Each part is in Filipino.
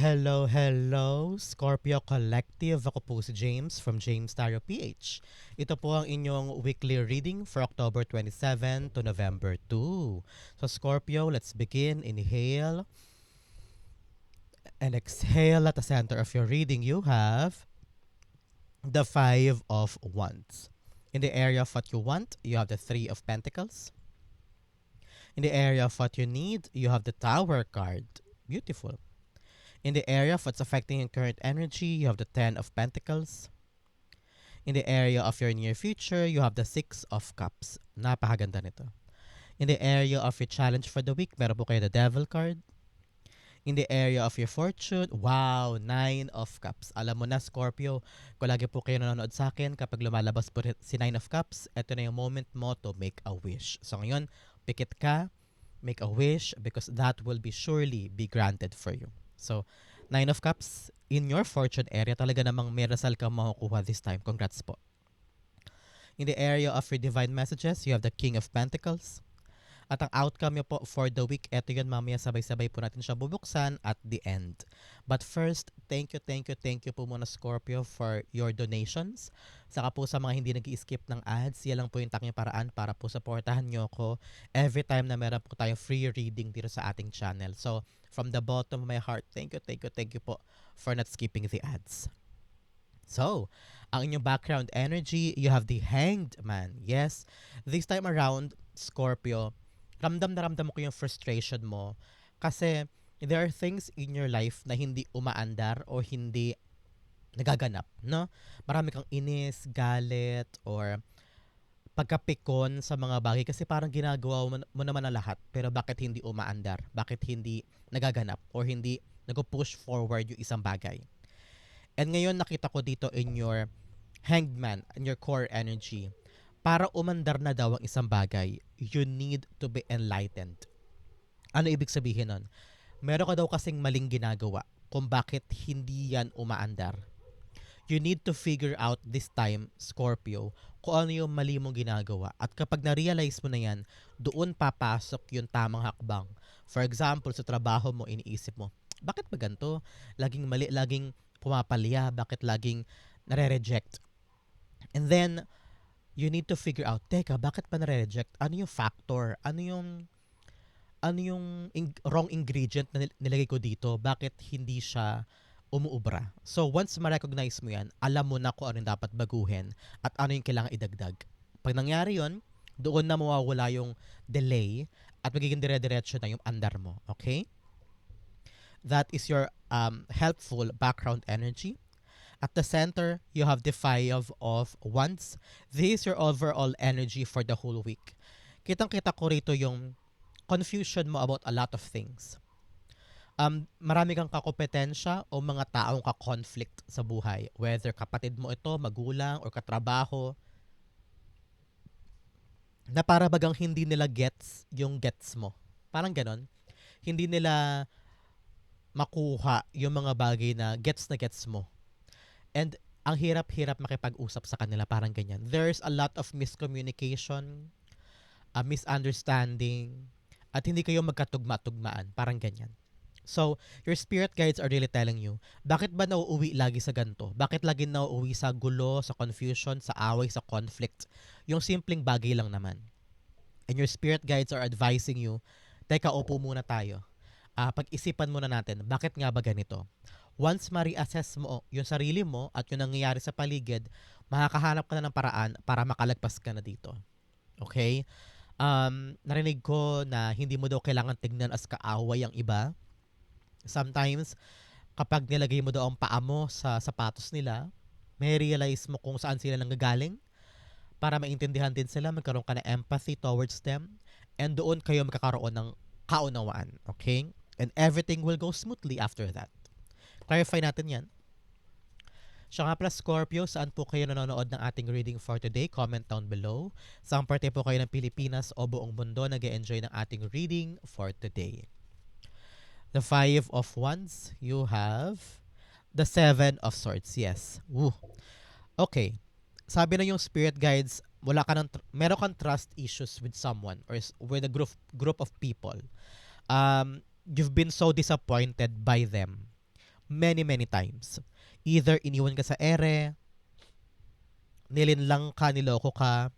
Hello, hello, Scorpio Collective. Ako po si James from James Tarot PH. Ito po ang inyong weekly reading for October 27 to November 2. So Scorpio, let's begin. Inhale and exhale. At the center of your reading, you have the Five of Wands. In the area of what you want, you have the Three of Pentacles. In the area of what you need, you have the Tower card. Beautiful. In the area of what's affecting your current energy, you have the Ten of Pentacles. In the area of your near future, you have the Six of Cups. Napakaganda nito. In the area of your challenge for the week, meron po kayo the Devil card. In the area of your fortune, wow, Nine of Cups. Alam mo na, Scorpio, kung lagi po kayo nanonood sa akin, kapag lumalabas po si Nine of Cups, ito na yung moment mo to make a wish. So ngayon, pikit ka, make a wish, because that will be surely be granted for you. So, Nine of Cups, in your fortune area, talaga namang may result kang makukuha this time. Congrats po. In the area of your divine messages, you have the King of Pentacles. At ang outcome nyo po for the week, eto yun mamaya sabay-sabay po natin siya bubuksan at the end. But first, thank you, thank you, thank you po muna Scorpio for your donations. Saka po sa mga hindi nag skip ng ads, yan lang po yung taking paraan para po supportahan nyo ko every time na meron po tayong free reading dito sa ating channel. So, from the bottom of my heart, thank you, thank you, thank you po for not skipping the ads. So, ang inyong background energy, you have the Hanged Man. Yes, this time around, Scorpio, ramdam na ramdam ko yung frustration mo kasi there are things in your life na hindi umaandar o hindi nagaganap, no? Marami kang inis, galit, or pagkapikon sa mga bagay kasi parang ginagawa mo, naman ang lahat pero bakit hindi umaandar? Bakit hindi nagaganap or hindi nag-push forward yung isang bagay? And ngayon nakita ko dito in your hanged man, in your core energy, para umandar na daw ang isang bagay, you need to be enlightened. Ano ibig sabihin nun? Meron ka daw kasing maling ginagawa kung bakit hindi yan umaandar. You need to figure out this time, Scorpio, kung ano yung mali mong ginagawa. At kapag na-realize mo na yan, doon papasok yung tamang hakbang. For example, sa trabaho mo, iniisip mo, bakit ba ganito? Laging mali, laging pumapalya, bakit laging nare-reject? And then, you need to figure out, teka, bakit pa nare-reject? Ano yung factor? Ano yung ano yung in- wrong ingredient na nil- nilagay ko dito? Bakit hindi siya umuubra? So, once ma-recognize mo yan, alam mo na kung ano yung dapat baguhin at ano yung kailangan idagdag. Pag nangyari yon doon na mawawala yung delay at magiging dire-diretso na yung andar mo. Okay? That is your um, helpful background energy. At the center, you have the five of wands. This is your overall energy for the whole week. Kitang-kita ko rito yung confusion mo about a lot of things. Um, marami kang kakompetensya o mga taong ka-conflict sa buhay. Whether kapatid mo ito, magulang, or katrabaho. Na para bagang hindi nila gets yung gets mo. Parang ganon. Hindi nila makuha yung mga bagay na gets na gets mo. And ang hirap-hirap makipag-usap sa kanila, parang ganyan. There's a lot of miscommunication, a misunderstanding, at hindi kayo magkatugma-tugmaan, parang ganyan. So, your spirit guides are really telling you, bakit ba nauuwi lagi sa ganto? Bakit lagi nauuwi sa gulo, sa confusion, sa away, sa conflict? Yung simpleng bagay lang naman. And your spirit guides are advising you, teka, upo muna tayo. Uh, pag-isipan muna natin, bakit nga ba ganito? once ma-reassess mo yung sarili mo at yung nangyayari sa paligid, makakahanap ka na ng paraan para makalagpas ka na dito. Okay? Um, narinig ko na hindi mo daw kailangan tignan as kaaway ang iba. Sometimes, kapag nilagay mo daw ang paa mo sa sapatos nila, may realize mo kung saan sila nanggagaling para maintindihan din sila, magkaroon ka ng empathy towards them, and doon kayo magkakaroon ng kaunawaan. Okay? And everything will go smoothly after that. Clarify natin yan. Siya nga pala Scorpio, saan po kayo nanonood ng ating reading for today? Comment down below. Saan parte po kayo ng Pilipinas o buong mundo nag enjoy ng ating reading for today? The Five of Wands, you have the Seven of Swords. Yes. Woo. Okay. Sabi na yung spirit guides, wala ka ng, meron kang trust issues with someone or with a group, group of people. Um, you've been so disappointed by them many, many times. Either iniwan ka sa ere, nilinlang ka, niloko ka.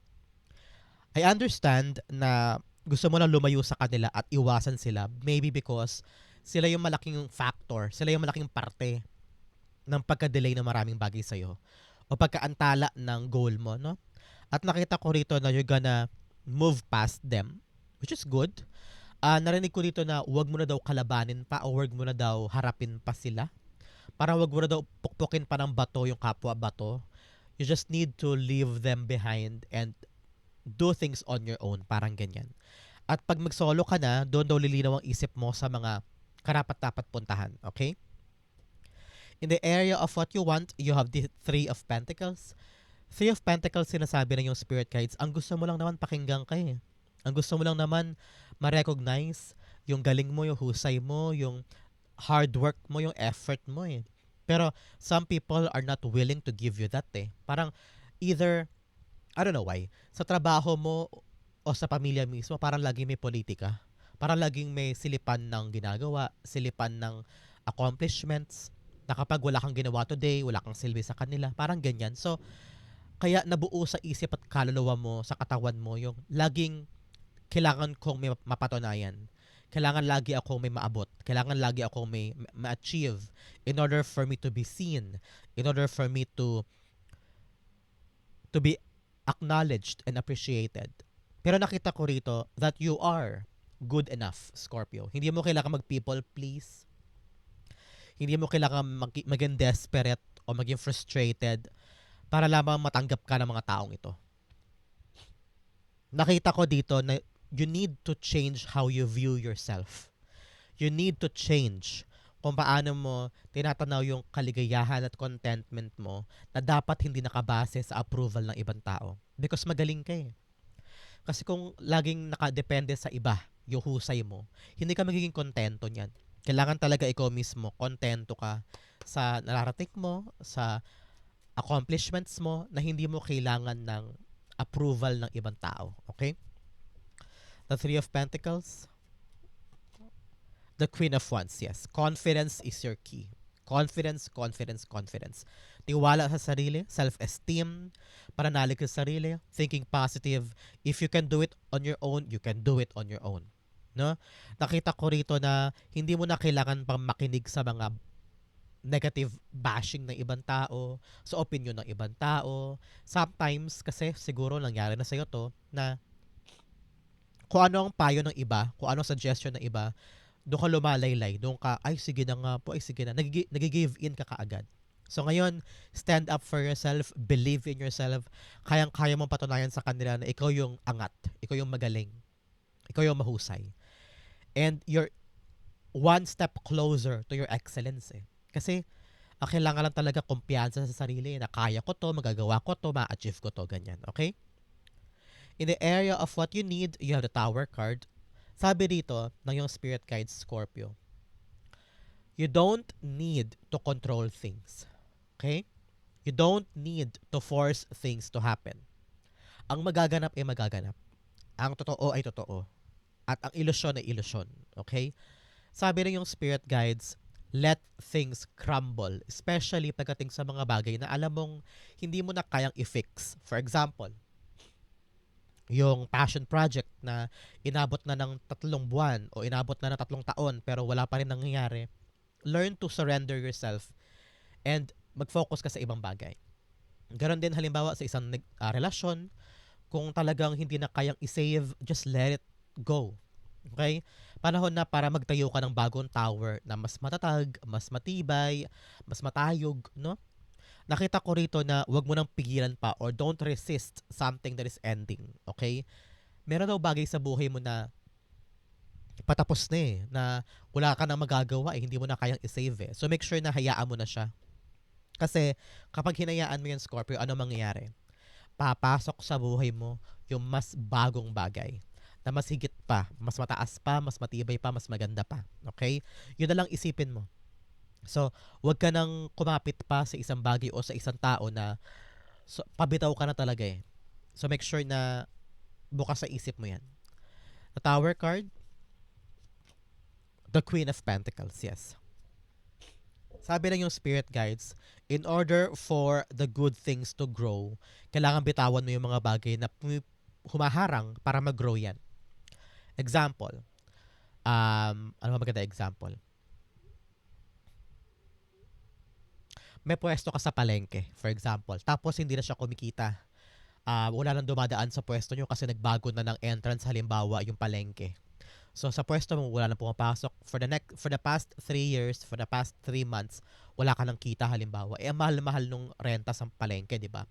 I understand na gusto mo lang lumayo sa kanila at iwasan sila. Maybe because sila yung malaking factor, sila yung malaking parte ng pagka-delay ng maraming bagay sa'yo o pagkaantala ng goal mo, no? At nakita ko rito na you're gonna move past them, which is good. Ah, narinig ko dito na wag mo na daw kalabanin pa o wag mo na daw harapin pa sila. Parang wag mo na daw pukpukin pa ng bato yung kapwa bato. You just need to leave them behind and do things on your own. Parang ganyan. At pag mag-solo ka na, doon daw lilinaw ang isip mo sa mga karapat-dapat puntahan. Okay? In the area of what you want, you have the Three of Pentacles. Three of Pentacles, sinasabi ng yung spirit guides, ang gusto mo lang naman pakinggan ka eh. Ang gusto mo lang naman ma-recognize yung galing mo, yung husay mo, yung hard work mo, yung effort mo eh. Pero some people are not willing to give you that eh. Parang either, I don't know why, sa trabaho mo o sa pamilya mismo, parang lagi may politika. Parang laging may silipan ng ginagawa, silipan ng accomplishments, na kapag wala kang ginawa today, wala kang silbi sa kanila, parang ganyan. So, kaya nabuo sa isip at kaluluwa mo, sa katawan mo, yung laging kailangan kong may mapatunayan. Kailangan lagi ako may maabot. Kailangan lagi ako may ma- ma-achieve in order for me to be seen, in order for me to to be acknowledged and appreciated. Pero nakita ko rito that you are good enough, Scorpio. Hindi mo kailangan mag-people please. Hindi mo kailangan mag- maging desperate o maging frustrated para lamang matanggap ka ng mga taong ito. Nakita ko dito na you need to change how you view yourself. You need to change kung paano mo tinatanaw yung kaligayahan at contentment mo na dapat hindi nakabase sa approval ng ibang tao. Because magaling ka eh. Kasi kung laging nakadepende sa iba, yung husay mo, hindi ka magiging kontento niyan. Kailangan talaga ikaw mismo, kontento ka sa nararating mo, sa accomplishments mo, na hindi mo kailangan ng approval ng ibang tao. Okay? The Three of Pentacles. The Queen of Wands, yes. Confidence is your key. Confidence, confidence, confidence. Tiwala sa sarili, self-esteem, pananalig sa sarili, thinking positive. If you can do it on your own, you can do it on your own. No? Nakita ko rito na hindi mo na kailangan pang makinig sa mga negative bashing ng ibang tao, sa opinion ng ibang tao. Sometimes, kasi siguro nangyari na sa'yo to, na kung ano ang payo ng iba, kung ano suggestion ng iba, doon ka lumalaylay, doon ka, ay sige na nga po, ay sige na, nag-give in ka kaagad. So ngayon, stand up for yourself, believe in yourself, kayang-kaya mong patunayan sa kanila na ikaw yung angat, ikaw yung magaling, ikaw yung mahusay. And you're one step closer to your excellence eh. Kasi, ang kailangan lang talaga kumpiyansa sa sarili na kaya ko to, magagawa ko to, ma-achieve ko to, ganyan. Okay? In the area of what you need, you have the Tower card. Sabi dito ng yung Spirit Guide Scorpio, you don't need to control things. Okay? You don't need to force things to happen. Ang magaganap ay magaganap. Ang totoo ay totoo. At ang ilusyon ay ilusyon. Okay? Sabi rin yung Spirit Guides, let things crumble. Especially pagdating sa mga bagay na alam mong hindi mo na kayang i-fix. For example, yung passion project na inabot na ng tatlong buwan o inabot na ng tatlong taon pero wala pa rin nangyayari, learn to surrender yourself and mag-focus ka sa ibang bagay. Ganon din halimbawa sa isang ah, relasyon, kung talagang hindi na kayang i-save, just let it go. Okay? Panahon na para magtayo ka ng bagong tower na mas matatag, mas matibay, mas matayog, no? Nakita ko rito na wag mo nang pigilan pa or don't resist something that is ending. Okay? Meron daw bagay sa buhay mo na patapos na eh, na wala ka nang magagawa eh, hindi mo na kayang i-save eh. So make sure na hayaan mo na siya. Kasi kapag hinayaan mo yung Scorpio, ano mangyayari? Papasok sa buhay mo yung mas bagong bagay na mas higit pa, mas mataas pa, mas matibay pa, mas maganda pa. Okay? Yun na lang isipin mo. So, wag ka nang kumapit pa sa isang bagay o sa isang tao na so, pabitaw ka na talaga eh. So, make sure na bukas sa isip mo yan. The Tower card, the Queen of Pentacles, yes. Sabi ng yung spirit guides, in order for the good things to grow, kailangan bitawan mo yung mga bagay na humaharang para mag-grow yan. Example, um, ano ba maganda example? May pwesto ka sa palengke, for example, tapos hindi na siya kumikita. Ah, wala nang dumadaan sa pwesto nyo kasi nagbago na ng entrance halimbawa yung palengke. So sa pwesto mo wala nang pumapasok for the next for the past 3 years, for the past 3 months, wala ka nang kita halimbawa. Eh mahal-mahal nung renta sa palengke, 'di ba?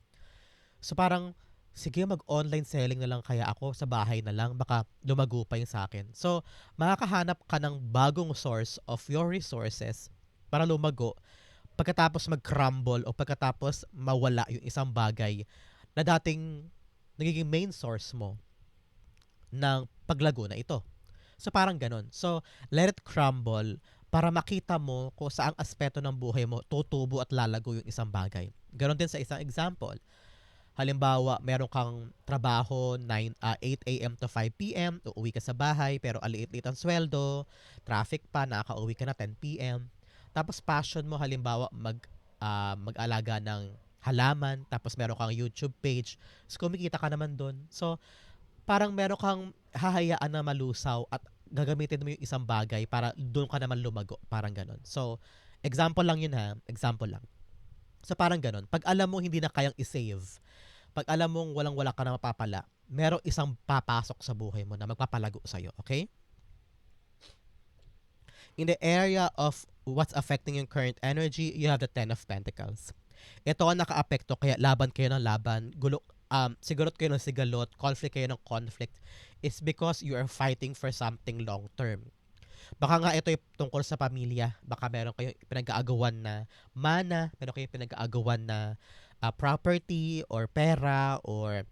So parang sige mag-online selling na lang kaya ako sa bahay na lang baka lumago pa yung sa akin. So makakahanap ka ng bagong source of your resources para lumago pagkatapos mag-crumble o pagkatapos mawala yung isang bagay na dating nagiging main source mo ng paglago na ito. So parang ganun. So let it crumble para makita mo kung saang aspeto ng buhay mo tutubo at lalago yung isang bagay. Ganon din sa isang example. Halimbawa, meron kang trabaho 9, ah, 8 a.m. to 5 p.m., uuwi ka sa bahay, pero aliit-liit ang sweldo, traffic pa, nakaka-uwi ka na 10 p.m. Tapos passion mo, halimbawa, mag, ah, mag-alaga ng halaman, tapos meron kang YouTube page, so kumikita ka naman doon. So, parang meron kang hahayaan na malusaw at gagamitin mo yung isang bagay para doon ka naman lumago. Parang ganon. So, example lang yun ha. Example lang. So, parang ganon. Pag alam mo hindi na kayang isave, pag alam mong walang-wala ka na mapapala, merong isang papasok sa buhay mo na magpapalago sa'yo. Okay? In the area of what's affecting yung current energy, you have the Ten of Pentacles. Ito ang naka-apekto, kaya laban kayo ng laban, gulo, um, sigalot kayo ng sigalot, conflict kayo ng conflict, is because you are fighting for something long term. Baka nga ito yung tungkol sa pamilya. Baka meron kayong pinag-aagawan na mana, meron kayong pinag-aagawan na uh, property or pera or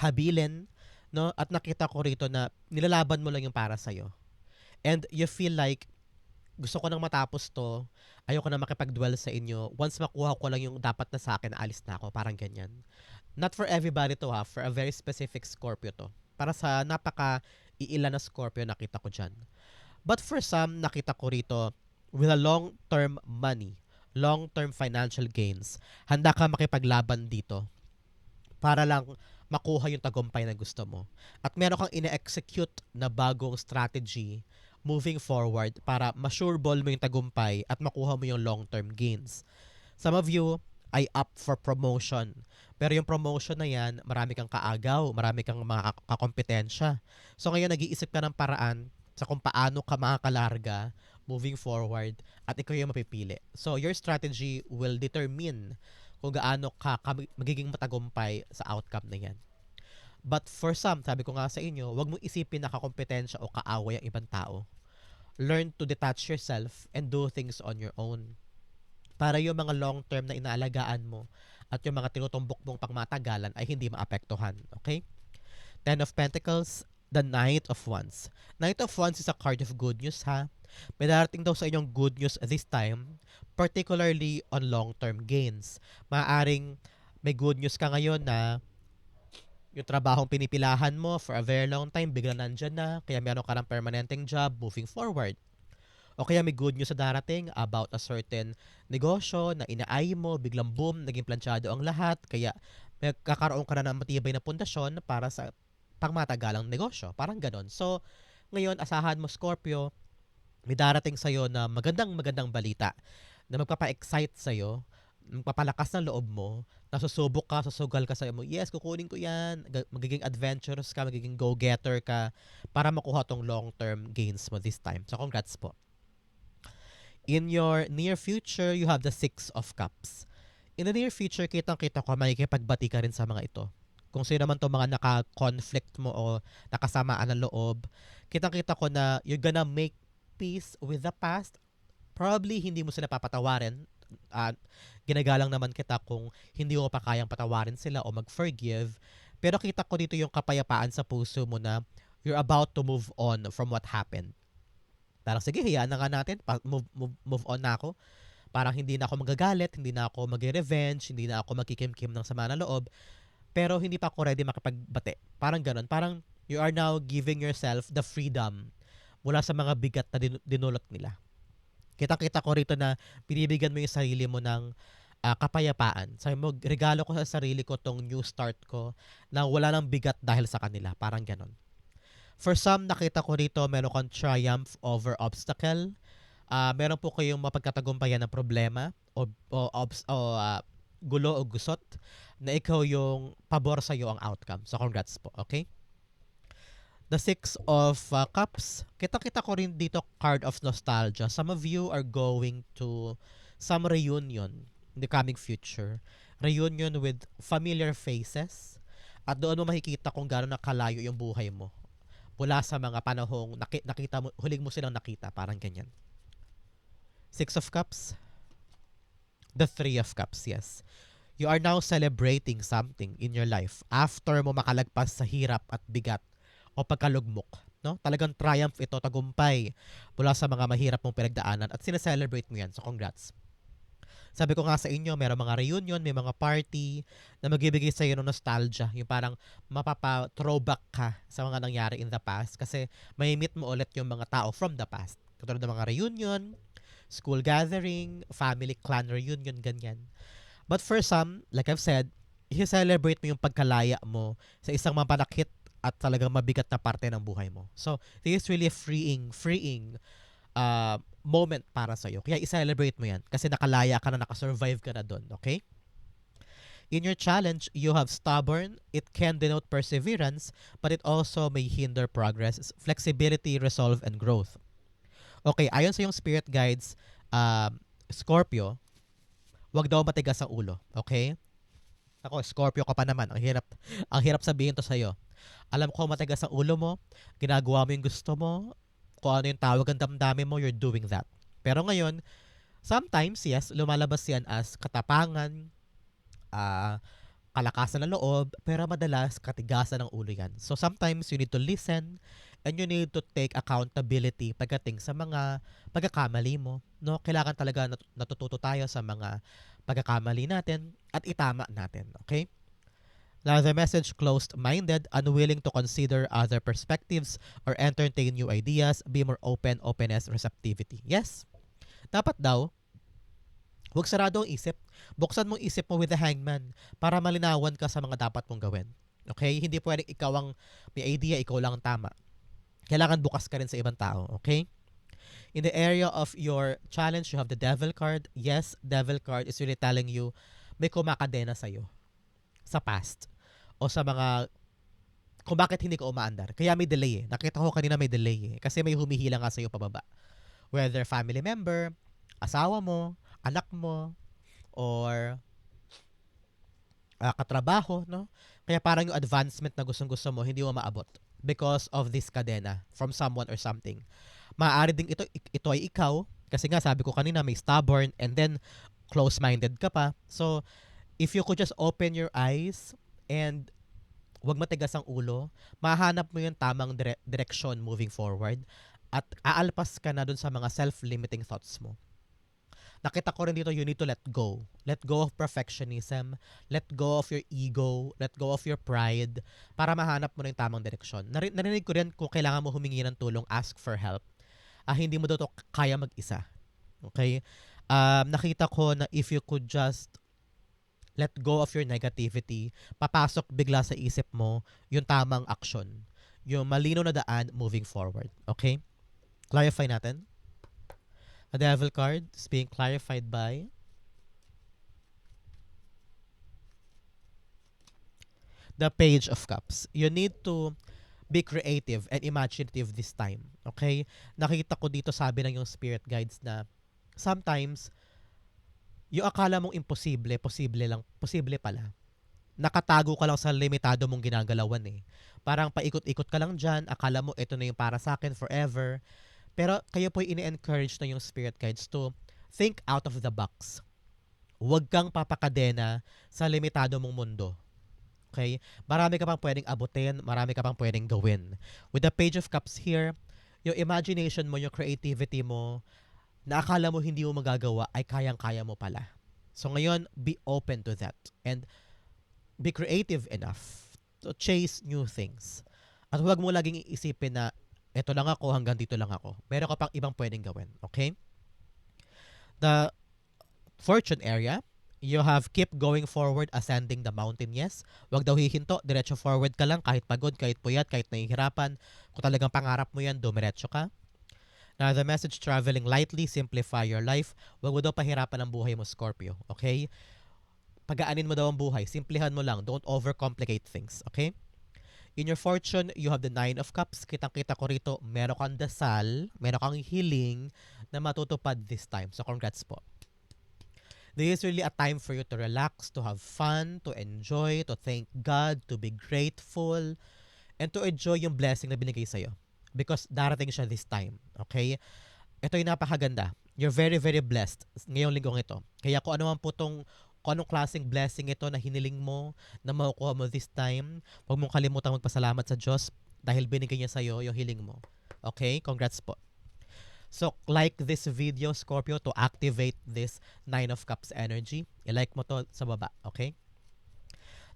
habilin, no? At nakita ko rito na nilalaban mo lang yung para sa'yo. And you feel like gusto ko nang matapos to, ayoko na makipag-dwell sa inyo. Once makuha ko lang yung dapat na sa akin, alis na ako. Parang ganyan. Not for everybody to ha, for a very specific Scorpio to. Para sa napaka iilan na Scorpio nakita ko dyan. But for some, nakita ko rito, with a long-term money, long-term financial gains, handa ka makipaglaban dito para lang makuha yung tagumpay na gusto mo. At meron kang ine-execute na bagong strategy moving forward para ma-sure ball mo yung tagumpay at makuha mo yung long-term gains. Some of you ay up for promotion. Pero yung promotion na yan, marami kang kaagaw, marami kang mga kakompetensya. So ngayon, nag-iisip ka ng paraan sa kung paano ka makakalarga moving forward at ikaw yung mapipili. So your strategy will determine kung gaano ka, ka magiging matagumpay sa outcome na yan. But for some, sabi ko nga sa inyo, wag mo isipin na kakompetensya o kaaway ang ibang tao. Learn to detach yourself and do things on your own. Para yung mga long-term na inaalagaan mo at yung mga tinutumbok mong pangmatagalan ay hindi maapektuhan. Okay? Ten of Pentacles, the Knight of Wands. Knight of Wands is a card of good news ha. May darating daw sa inyong good news this time, particularly on long-term gains. Maaring may good news ka ngayon na yung trabahong pinipilahan mo for a very long time, bigla nandyan na, kaya meron ka ng permanenteng job moving forward. O kaya may good news sa darating about a certain negosyo na inaay mo, biglang boom, naging planchado ang lahat, kaya may kakaroon ka na ng matibay na pundasyon para sa pangmatagalang negosyo. Parang ganon. So, ngayon, asahan mo Scorpio, may darating sa'yo na magandang magandang balita na magpapa-excite sa'yo, magpapalakas ng loob mo, nasusubok ka, susugal ka sa mo, yes, kukunin ko yan, magiging adventurous ka, magiging go-getter ka para makuha tong long-term gains mo this time. So, congrats po. In your near future, you have the Six of Cups. In the near future, kitang-kita ko, makikipagbati ka rin sa mga ito. Kung sino man to mga naka-conflict mo o nakasamaan ng loob, kitang-kita ko na you're gonna make peace with the past. Probably hindi mo sila papatawarin. Uh, ginagalang naman kita kung hindi mo pa kayang patawarin sila o mag-forgive. Pero kita ko dito yung kapayapaan sa puso mo na you're about to move on from what happened. Parang sige, hayaan na nga natin. Move, move, move on na ako. Parang hindi na ako magagalit, hindi na ako mag-revenge, hindi na ako magkikimkim ng sama na loob. Pero hindi pa ako ready makipagbate. Parang ganun. Parang you are now giving yourself the freedom mula sa mga bigat na din- dinulot nila. Kita-kita ko rito na binibigyan mo yung sarili mo ng ah, kapayapaan. Sabi mo, regalo ko sa sarili ko tong new start ko na wala nang bigat dahil sa kanila. Parang ganon. For some, nakita ko rito, meron kang triumph over obstacle. Ah, meron po kayong mapagkatagumpayan ng problema o, o, obs- o ah, gulo o gusot na ikaw yung pabor sa iyo ang outcome. So congrats po, okay? The Six of uh, Cups. Kita-kita ko rin dito card of nostalgia. Some of you are going to some reunion in the coming future. Reunion with familiar faces. At doon mo makikita kung gaano nakalayo yung buhay mo. Mula sa mga panahong naki- nakita mo, huling mo silang nakita. Parang ganyan. Six of Cups. The Three of Cups, yes. You are now celebrating something in your life after mo makalagpas sa hirap at bigat o pagkalugmok. No? Talagang triumph ito, tagumpay mula sa mga mahirap mong pinagdaanan at sineselebrate mo yan. So congrats. Sabi ko nga sa inyo, meron mga reunion, may mga party na magbibigay sa iyo ng nostalgia. Yung parang mapapa-throwback ka sa mga nangyari in the past kasi may meet mo ulit yung mga tao from the past. Katulad ng mga reunion, school gathering, family clan reunion, ganyan. But for some, like I've said, i-celebrate mo yung pagkalaya mo sa isang mapanakit at talagang mabigat na parte ng buhay mo. So, this is really freeing, freeing uh, moment para sa'yo. Kaya i-celebrate mo yan kasi nakalaya ka na, nakasurvive ka na doon, okay? In your challenge, you have stubborn. It can denote perseverance, but it also may hinder progress, flexibility, resolve, and growth. Okay, ayon sa yung spirit guides, um, Scorpio, wag daw matigas ang ulo. Okay? Ako, Scorpio ka pa naman. Ang hirap, ang hirap sabihin to sa'yo. Alam ko matigas ang ulo mo, ginagawa mo yung gusto mo, kung ano yung tawag ang damdamin mo, you're doing that. Pero ngayon, sometimes, yes, lumalabas yan as katapangan, ah, kalakasan ng loob, pero madalas katigasan ng ulo yan. So sometimes you need to listen and you need to take accountability pagdating sa mga pagkakamali mo. No, kailangan talaga nat- natututo tayo sa mga pagkakamali natin at itama natin, okay? Now, the message closed-minded, unwilling to consider other perspectives or entertain new ideas, be more open, openness, receptivity. Yes, dapat daw, huwag sarado ang isip. Buksan mong isip mo with the hangman para malinawan ka sa mga dapat mong gawin. Okay? Hindi pwedeng ikaw ang may idea, ikaw lang ang tama. Kailangan bukas ka rin sa ibang tao. Okay? In the area of your challenge, you have the devil card. Yes, devil card is really telling you may kumakadena sa'yo sa past o sa mga kung bakit hindi ka umaandar. Kaya may delay eh. Nakita ko kanina may delay eh. Kasi may humihila nga sa'yo pababa. Whether family member, asawa mo, anak mo, or ah, katrabaho, no? Kaya parang yung advancement na gustong-gusto mo, hindi mo maabot because of this kadena from someone or something. Maaari ding ito, ito ay ikaw, kasi nga sabi ko kanina may stubborn and then close-minded ka pa. So, if you could just open your eyes and wag matigas ang ulo, mahanap mo yung tamang dire- direction moving forward at aalpas ka na dun sa mga self-limiting thoughts mo. Nakita ko rin dito, you need to let go. Let go of perfectionism. Let go of your ego. Let go of your pride para mahanap mo na yung tamang direksyon. Nari- narinig ko rin kung kailangan mo humingi ng tulong, ask for help. Ah, hindi mo daw to kaya mag-isa. Okay? Um, nakita ko na if you could just let go of your negativity, papasok bigla sa isip mo yung tamang action. Yung malino na daan moving forward. Okay? Clarify natin. A devil card is being clarified by the page of cups. You need to be creative and imaginative this time. Okay? Nakita ko dito sabi ng yung spirit guides na sometimes yung akala mong imposible, posible lang, posible pala. Nakatago ka lang sa limitado mong ginagalawan eh. Parang paikot-ikot ka lang dyan, akala mo ito na yung para sa akin forever. Pero kayo po ini-encourage na yung spirit guides to think out of the box. Huwag kang papakadena sa limitado mong mundo. Okay? Marami ka pang pwedeng abutin, marami ka pang pwedeng gawin. With the page of cups here, yung imagination mo, yung creativity mo, na akala mo hindi mo magagawa ay kayang-kaya mo pala. So ngayon, be open to that and be creative enough to chase new things. At huwag mo laging iisipin na eto lang ako, hanggang dito lang ako. Meron ka pang ibang pwedeng gawin. Okay? The fortune area, you have keep going forward, ascending the mountain, yes. Huwag daw hihinto, diretso forward ka lang, kahit pagod, kahit puyat, kahit nahihirapan. Kung talagang pangarap mo yan, dumiretso ka. Now, the message, traveling lightly, simplify your life. Huwag mo daw pahirapan ang buhay mo, Scorpio. Okay? Pagaanin mo daw ang buhay. Simplihan mo lang. Don't overcomplicate things. Okay? In your fortune, you have the Nine of Cups. Kitang-kita ko rito, meron kang dasal, meron kang healing na matutupad this time. So, congrats po. This is really a time for you to relax, to have fun, to enjoy, to thank God, to be grateful, and to enjoy yung blessing na binigay sa'yo. Because darating siya this time. Okay? Ito yung napakaganda. You're very, very blessed ngayong linggong ito. Kaya kung ano man po tong kung anong klaseng blessing ito na hiniling mo, na makukuha mo this time, huwag mong kalimutang magpasalamat sa Diyos dahil binigay niya sa'yo yung hiling mo. Okay? Congrats po. So, like this video, Scorpio, to activate this Nine of Cups energy. I-like mo to sa baba, okay?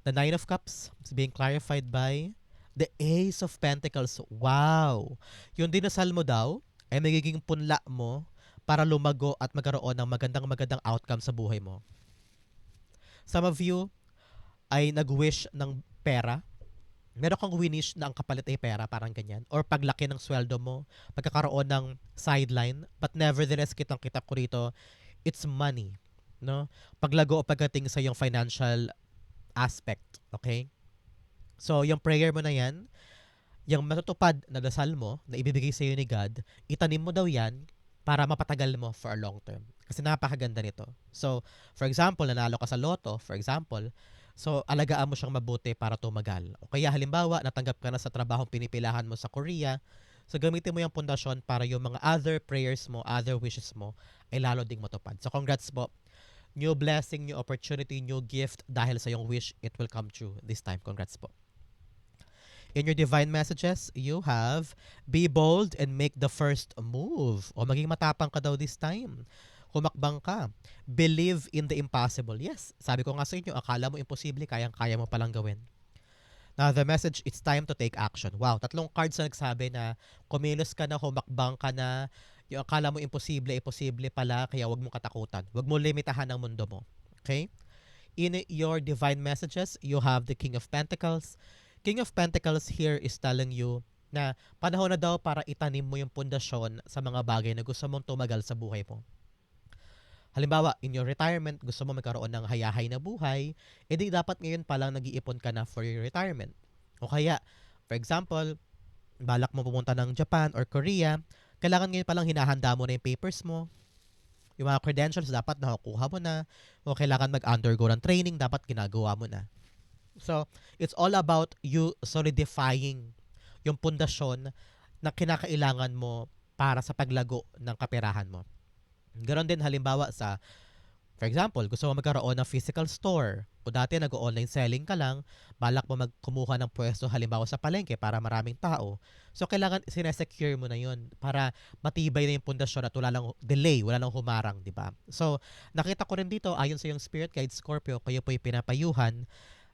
The Nine of Cups is being clarified by the Ace of Pentacles. Wow! Yung dinasal mo daw ay magiging punla mo para lumago at magkaroon ng magandang magandang outcome sa buhay mo. Some of you ay nag-wish ng pera. Meron kang winish na ang kapalit ay pera, parang ganyan. Or paglaki ng sweldo mo, pagkakaroon ng sideline. But nevertheless, kitang-kita ko rito, it's money. No? Paglago o pagdating sa yung financial aspect. Okay? So, yung prayer mo na yan, yung matutupad na dasal mo, na ibibigay sa iyo ni God, itanim mo daw yan para mapatagal mo for a long term. Kasi napakaganda nito. So, for example, nanalo ka sa loto, for example, so alagaan mo siyang mabuti para tumagal. O kaya halimbawa, natanggap ka na sa trabahong pinipilahan mo sa Korea, so gamitin mo yung pundasyon para yung mga other prayers mo, other wishes mo, ay lalo ding matupad. So, congrats po. New blessing, new opportunity, new gift dahil sa yung wish, it will come true this time. Congrats po. In your divine messages, you have be bold and make the first move. O maging matapang ka daw this time. Humakbang ka. Believe in the impossible. Yes, sabi ko nga sa inyo, akala mo imposible, kayang-kaya mo palang gawin. Now, the message, it's time to take action. Wow, tatlong cards na nagsabi na kumilos ka na, humakbang ka na, yung akala mo imposible, imposible pala, kaya wag mo katakutan. Wag mo limitahan ang mundo mo. Okay? In your divine messages, you have the King of Pentacles. King of Pentacles here is telling you na panahon na daw para itanim mo yung pundasyon sa mga bagay na gusto mong tumagal sa buhay mo. Halimbawa, in your retirement, gusto mo magkaroon ng hayahay na buhay, edi dapat ngayon pa lang nag-iipon ka na for your retirement. O kaya, for example, balak mo pumunta ng Japan or Korea, kailangan ngayon pa lang hinahanda mo na yung papers mo, yung mga credentials dapat nakukuha mo na, o kailangan mag-undergo ng training, dapat ginagawa mo na. So, it's all about you solidifying yung pundasyon na kinakailangan mo para sa paglago ng kaperahan mo. Ganon din halimbawa sa, for example, gusto mo magkaroon ng physical store. Kung dati nag-online selling ka lang, balak mo magkumuha ng pwesto halimbawa sa palengke para maraming tao. So, kailangan sinesecure mo na yun para matibay na yung pundasyon at wala lang delay, wala lang humarang, di ba? So, nakita ko rin dito, ayon sa yung Spirit Guide Scorpio, kayo po'y pinapayuhan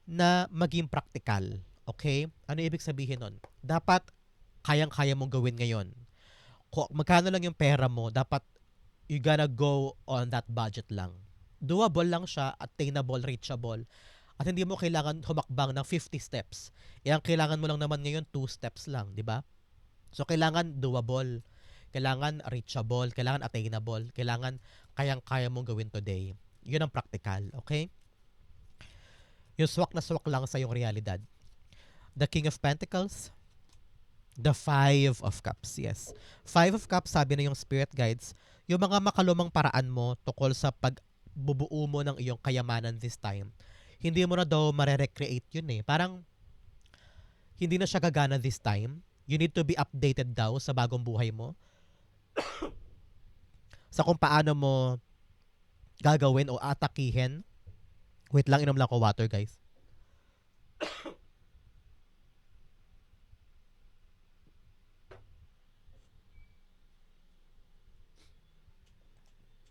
na maging practical. Okay? Ano ibig sabihin nun? Dapat kayang-kaya mong gawin ngayon. Kung magkano lang yung pera mo, dapat you gotta go on that budget lang. Doable lang siya, attainable, reachable. At hindi mo kailangan humakbang ng 50 steps. E ang kailangan mo lang naman ngayon, 2 steps lang, di ba? So, kailangan doable. Kailangan reachable. Kailangan attainable. Kailangan kayang-kaya mong gawin today. Yun ang practical, okay? Yung swak na swak lang sa yung realidad. The King of Pentacles, the Five of Cups, yes. Five of Cups, sabi na yung Spirit Guides, yung mga makalumang paraan mo tukol sa pagbubuo mo ng iyong kayamanan this time, hindi mo na daw mare-recreate yun eh. Parang, hindi na siya gagana this time. You need to be updated daw sa bagong buhay mo. sa kung paano mo gagawin o atakihin. Wait lang, inom lang ko water, guys.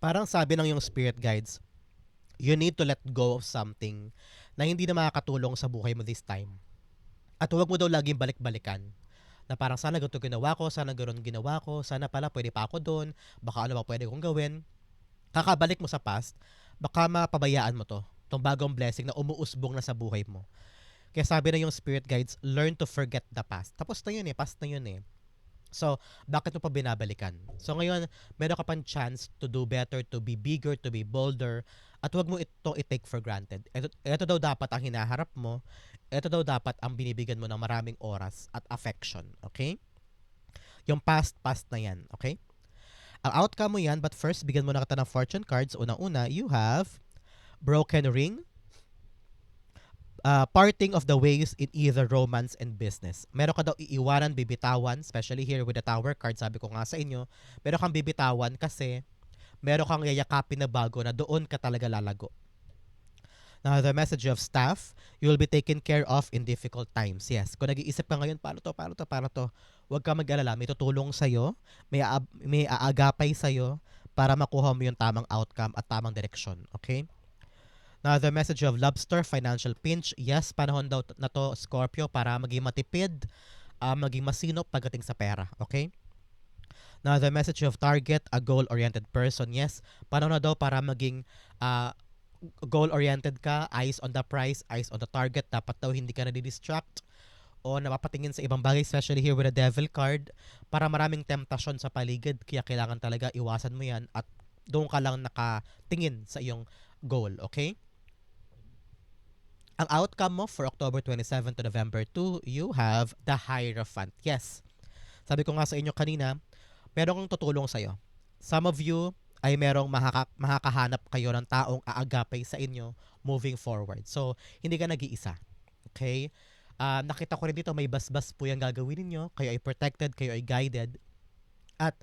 Parang sabi ng yung spirit guides, you need to let go of something na hindi na makakatulong sa buhay mo this time. At huwag mo daw laging balik-balikan. Na parang sana ganito ginawa ko, sana ganoon ginawa ko, sana pala pwede pa ako doon, baka ano ba pwede kong gawin. kakabalik mo sa past, baka mapabayaan mo to. Tong bagong blessing na umuusbong na sa buhay mo. Kaya sabi na yung spirit guides, learn to forget the past. Tapos na yun eh, past na yun eh. So, bakit mo pa binabalikan? So, ngayon, meron ka pang chance to do better, to be bigger, to be bolder, at huwag mo ito i-take for granted. Ito, ito daw dapat ang hinaharap mo, ito daw dapat ang binibigyan mo ng maraming oras at affection, okay? Yung past, past na yan, okay? Ang outcome mo yan, but first, bigyan mo na kita ng fortune cards. Unang-una, you have broken ring, uh, parting of the ways in either romance and business. Meron ka daw iiwanan, bibitawan, especially here with the tower card, sabi ko nga sa inyo, meron kang bibitawan kasi meron kang yayakapin na bago na doon ka talaga lalago. Now, the message of staff, you will be taken care of in difficult times. Yes, kung nag-iisip ka ngayon, paano to, paano to, paano to, huwag ka mag-alala. May tutulong sa'yo, may, aab- may aagapay sa'yo para makuha mo yung tamang outcome at tamang direksyon. Okay? Now, the message of lobster, financial pinch. Yes, panahon daw na to, Scorpio, para maging matipid, uh, maging masinop pagdating sa pera. Okay? Now, the message of target, a goal-oriented person. Yes, panahon na daw para maging uh, goal-oriented ka, eyes on the prize, eyes on the target. Dapat daw hindi ka na-distract o napapatingin sa ibang bagay, especially here with the devil card, para maraming temptasyon sa paligid. Kaya kailangan talaga iwasan mo yan at doon ka lang nakatingin sa iyong goal, okay? Ang outcome mo for October 27 to November 2, you have the Hierophant. Yes. Sabi ko nga sa inyo kanina, meron kang tutulong sa'yo. Some of you ay merong mahaka, makakahanap kayo ng taong aagapay sa inyo moving forward. So, hindi ka nag-iisa. Okay? Uh, nakita ko rin dito, may basbas po yung gagawin ninyo. Kayo ay protected, kayo ay guided. At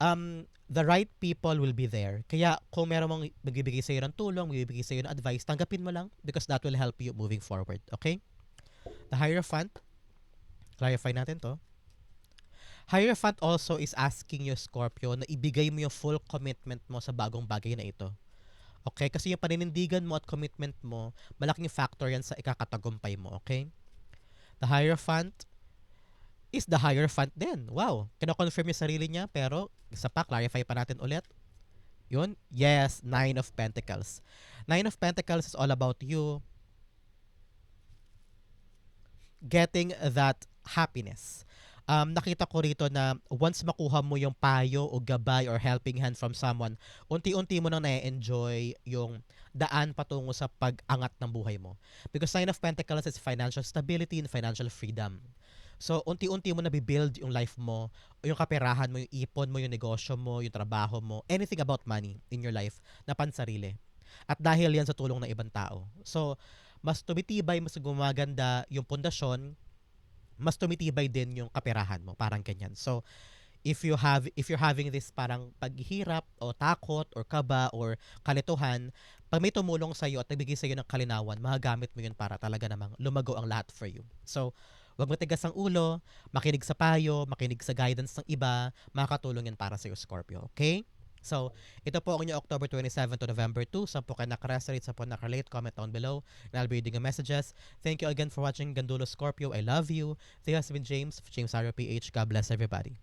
um, the right people will be there. Kaya kung meron mong magbibigay sa'yo ng tulong, magbibigay sa'yo ng advice, tanggapin mo lang because that will help you moving forward. Okay? The Hierophant, clarify natin to. Hierophant also is asking you, Scorpio, na ibigay mo yung full commitment mo sa bagong bagay na ito. Okay? Kasi yung paninindigan mo at commitment mo, malaking factor yan sa ikakatagumpay mo. Okay? The Hierophant is the Hierophant din. Wow. Kino-confirm yung sarili niya, pero isa pa, clarify pa natin ulit. Yun? Yes, Nine of Pentacles. Nine of Pentacles is all about you getting that happiness um, nakita ko rito na once makuha mo yung payo o gabay or helping hand from someone, unti-unti mo nang na-enjoy yung daan patungo sa pag-angat ng buhay mo. Because Nine of Pentacles is financial stability and financial freedom. So, unti-unti mo na-build yung life mo, yung kaperahan mo, yung ipon mo, yung negosyo mo, yung trabaho mo, anything about money in your life na pansarili. At dahil yan sa tulong ng ibang tao. So, mas tumitibay, mas gumaganda yung pundasyon mas tumitibay din yung kaperahan mo, parang ganyan. So, if you have if you're having this parang paghihirap o takot or kaba or kalituhan, pag may tumulong sa iyo at nagbigay sa iyo ng kalinawan, magagamit mo yun para talaga namang lumago ang lahat for you. So, wag matigas ang ulo, makinig sa payo, makinig sa guidance ng iba, makakatulong yan para sa iyo, Scorpio. Okay? So, ito po ang inyong October 27 to November 2. Sa po kayo nakarelate, sa po nakarelate, comment down below. And I'll be reading your messages. Thank you again for watching Gandulo Scorpio. I love you. This has been James, James Aro PH. God bless everybody.